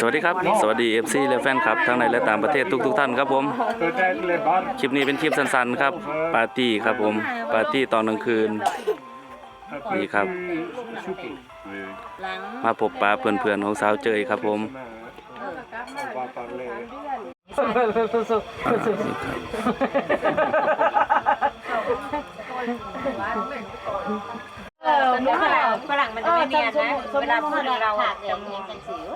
สวัสดีครับ สวัสดี FC และแฟนคลับทั้งในและต่างประเทศทุกๆท่านครับผม Peut-être les bars. คลิปนี้เป็นคลิปสั้นๆครับ ปาร์ตี้ครับผม ปาร์ตี้ตอนกลางคืน un peu Oui, Cap. plus souple. หลังมาพบปะเพื่อนๆของสาวเจยครับผม On va parler. เออฝรั่งฝรั่งมันจะไม่เนียนนะเวลาพูดเราอะจะมีจังสิว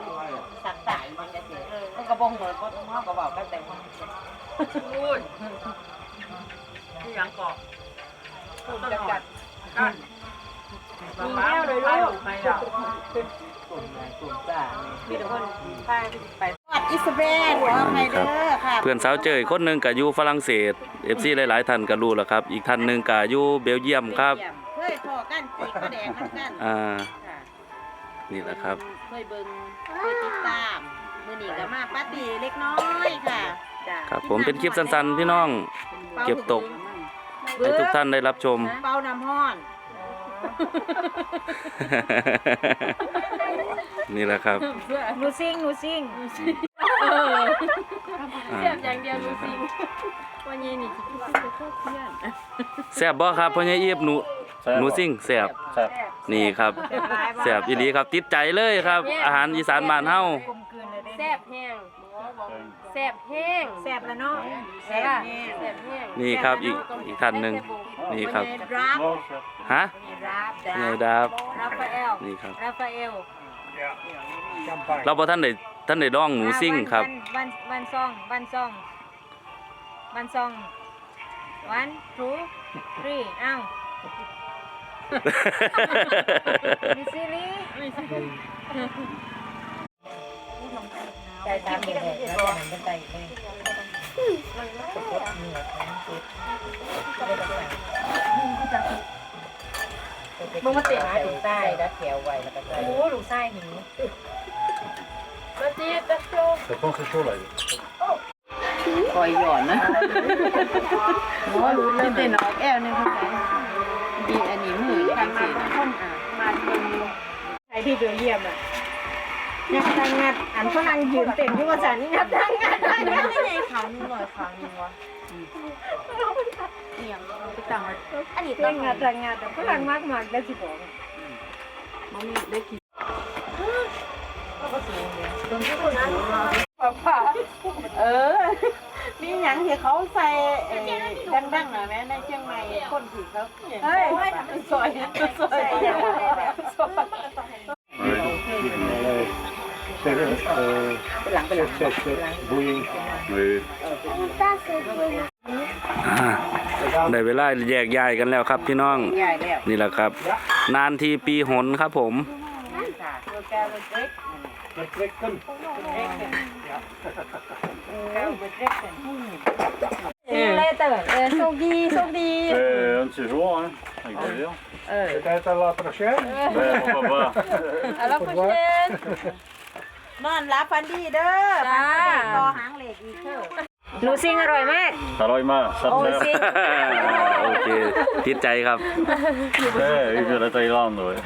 สักสายมันจะเสียมันกระบงหัวก็ต้องห้องกระบอกก็แต่ห้องพูดที่ยังเกาะพูดจะกัดกันมีแก้วเลยลูกใครอะมีแต่คนไปไปวัดอิสเบนหัวไฮเดอร์ค่ะเพื่อนสาวเจยคนหนึ่งก็อยู่ฝรั่งเศส FC หลายๆท่านก็รู้แล้วครับ อีกท่านหนึ่งก็อยู่เบลเยียมครับ เคยพอกันจีกระแดงน้ำกันอ่า ค่ะนี่แหละครับ เคยเบิ่งเคยติดตามมื้อนี้ก็มาปาร์ตี้เล็กน้อยค่ะจ้ะครับ ผมเป็นคลิปสั้นๆพี่น้อง เก็บตก ให้ทุกท่านได้รับชม เป่าน้ำห้อน นี่แหละครับหนูซิงหนูซิงอ่าอย่างเดียวหนูซิงวันนี้นี่แซ่บบ่ครับพ่อใหญ่อีบหนู หนูซิ่งแซ่บนี่ครับแซ่บอีหลีครับติดใจเลยครับ อาหารอีสานบ้านเฮา แซ่บแห้งแซ่บแห้งแซ่บแล้วเนาะแซ่บแห้งแซ่บแห้งนี่ครับอีกอีกท่านหนึ่งนี่ครับรับฮะรับนายดาบราฟาเอลนี่ครับราฟาเอล Champagne. เราบ่ท่านได้ท่านได้ร้องหนูซิ่งครับวันวันซองวันซองวันซอง one two three อ้าว มิซิลี่ใจตามเด็กๆแล้วจะหันกันใจเลยมึงมาเตะหมาถึงใต้ดัดแถวไวแล้วก็ใจโอ้ลูกไส้หิวมาจีบตะโช C'est bon, c'est chaud là. คอยหย่อนนะหมอรู้เลยเต้นออกแอวนึงเข้าไปดีอันนี้มืออย่างนี้นะมาเป็นใครที่ เบลเยียมอะงัดทางงัดอันฝรั่งยืนเต้นอยู่ว่าสันงัดทางงัดทางงัดไม่ใช่ขาหนึ่งหน่อยเขาหนึ่งวะเอียงไปตั้งไว้อันนี้ตั้งงัดทางงัดแต่ฝรั่งมากมากได้สิบอกมันมีได้กี่เออ มีหยังที่เขาใส่เอ่อดังๆหน่อยไหมในเชียงใหม่คนที่เขาเฮ้ยซอยซอยซอย C'est euh, c'est- c'est bouillie. Oui. อ่าได้เวลาแยกย้ายกันแล้วครับพี่น้อง ใหญ่แล้วนี่แหละครับ นานทีปีหนครับผม ค่ะตัวแกวเล็ก Le trekken. เออเลยเต๋อเออโชคดีโชคดี Euh, un de ces jours, hein, avec plaisir. เออ Peut-être à la prochaine. Ouais, pourquoi pas. แล้วก็เช่น นอนรับฟันดีเด้อจ้ารอหางเหล็กอีกเถอะหนูซิงอร่อยมาก Ça va, Emma, ça te plaît โอเคติดใจครับ Ouais, oui, de la Thaïlande, ouais.